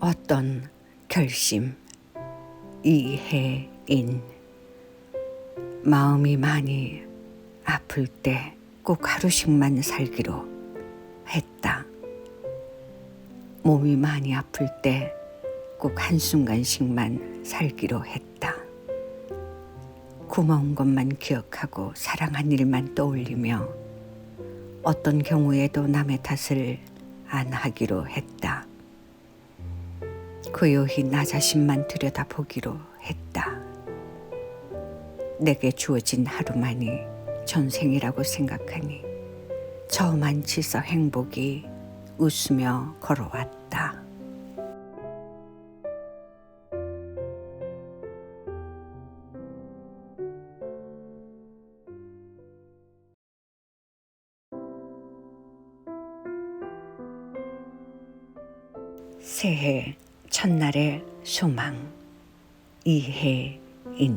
어떤 결심 이해인 마음이 많이 아플 때 꼭 하루씩만 살기로 했다. 몸이 많이 아플 때 꼭 한순간씩만 살기로 했다. 고마운 것만 기억하고 사랑한 일만 떠올리며 어떤 경우에도 남의 탓을 안 하기로 했다. 고요히 나 자신만 들여다보기로 했다. 내게 주어진 하루만이 전생이라고 생각하니 저만치서 행복이 웃으며 걸어왔다. 새해 첫날의 소망 이해인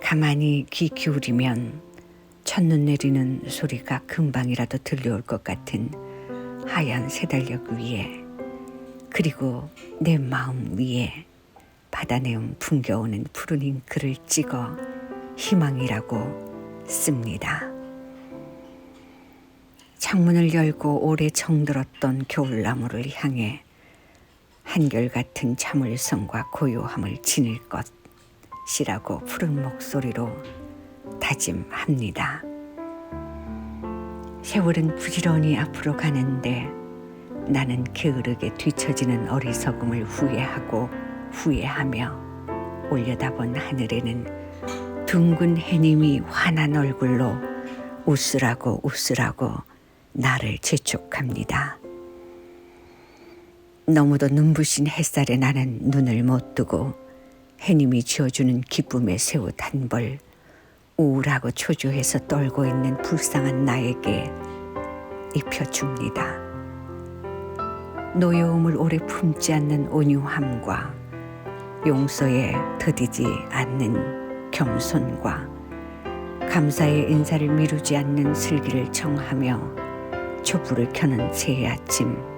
가만히 귀 기울이면 첫눈 내리는 소리가 금방이라도 들려올 것 같은 하얀 새달력 위에 그리고 내 마음 위에 바다내음 풍겨오는 푸른 잉크를 찍어 희망이라고 씁니다. 창문을 열고 오래 정들었던 겨울나무를 향해 한결같은 참을성과 고요함을 지닐 것이라고 푸른 목소리로 다짐합니다. 세월은 부지런히 앞으로 가는데 나는 게으르게 뒤처지는 어리석음을 후회하고 후회하며 올려다본 하늘에는 둥근 해님이 환한 얼굴로 웃으라고 웃으라고 나를 재촉합니다. 너무도 눈부신 햇살에 나는 눈을 못 뜨고 해님이 지어주는 기쁨의 새옷 한벌 우울하고 초조해서 떨고 있는 불쌍한 나에게 입혀줍니다. 노여움을 오래 품지 않는 온유함과 용서에 더디지 않는 겸손과 감사의 인사를 미루지 않는 슬기를 청하며 촛불을 켜는 새해 아침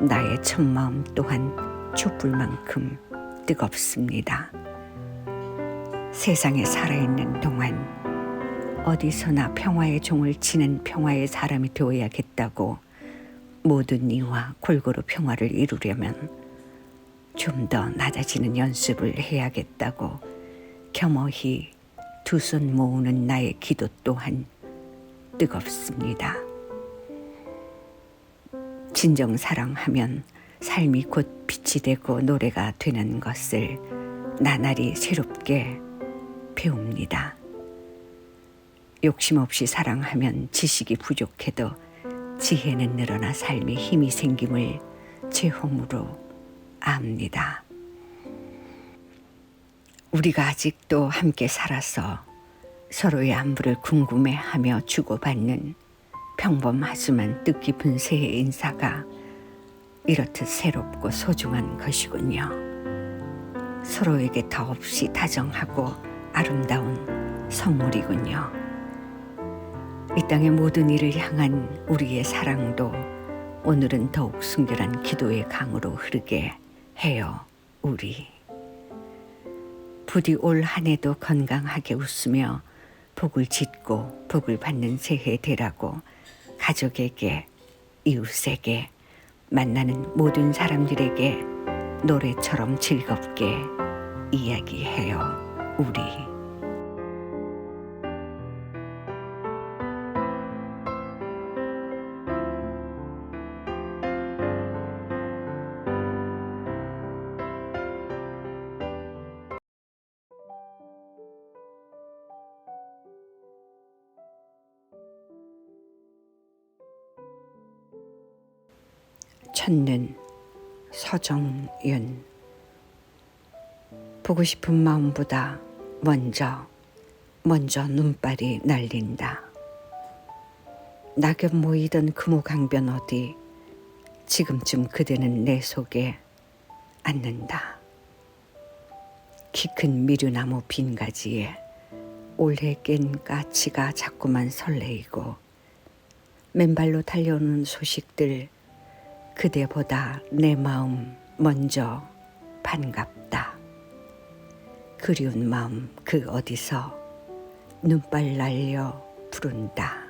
나의 첫 마음 또한 촛불만큼 뜨겁습니다. 세상에 살아있는 동안 어디서나 평화의 종을 치는 평화의 사람이 되어야겠다고 모든 이와 골고루 평화를 이루려면 좀 더 낮아지는 연습을 해야겠다고 겸허히 두 손 모으는 나의 기도 또한 뜨겁습니다. 진정 사랑하면 삶이 곧 빛이 되고 노래가 되는 것을 나날이 새롭게 배웁니다. 욕심 없이 사랑하면 지식이 부족해도 지혜는 늘어나 삶에 힘이 생김을 제홈으로 압니다. 우리가 아직도 함께 살아서 서로의 안부를 궁금해하며 주고받는 평범하지만 뜻깊은 새해 인사가 이렇듯 새롭고 소중한 것이군요. 서로에게 더없이 다정하고 아름다운 선물이군요. 이 땅의 모든 일을 향한 우리의 사랑도 오늘은 더욱 순결한 기도의 강으로 흐르게 해요, 우리. 부디 올 한 해도 건강하게 웃으며 복을 짓고 복을 받는 새해 되라고 가족에게, 이웃에게, 만나는 모든 사람들에게 노래처럼 즐겁게 이야기해요, 우리. 첫눈 서정윤 보고 싶은 마음보다 먼저 먼저 눈발이 날린다. 낙엽 모이던 금호강변 어디 지금쯤 그대는 내 속에 앉는다. 키 큰 미류나무 빈 가지에 올해 깬 까치가 자꾸만 설레이고 맨발로 달려오는 소식들 그대보다 내 마음 먼저 반갑다. 그리운 마음 그 어디서 눈발 날려 부른다.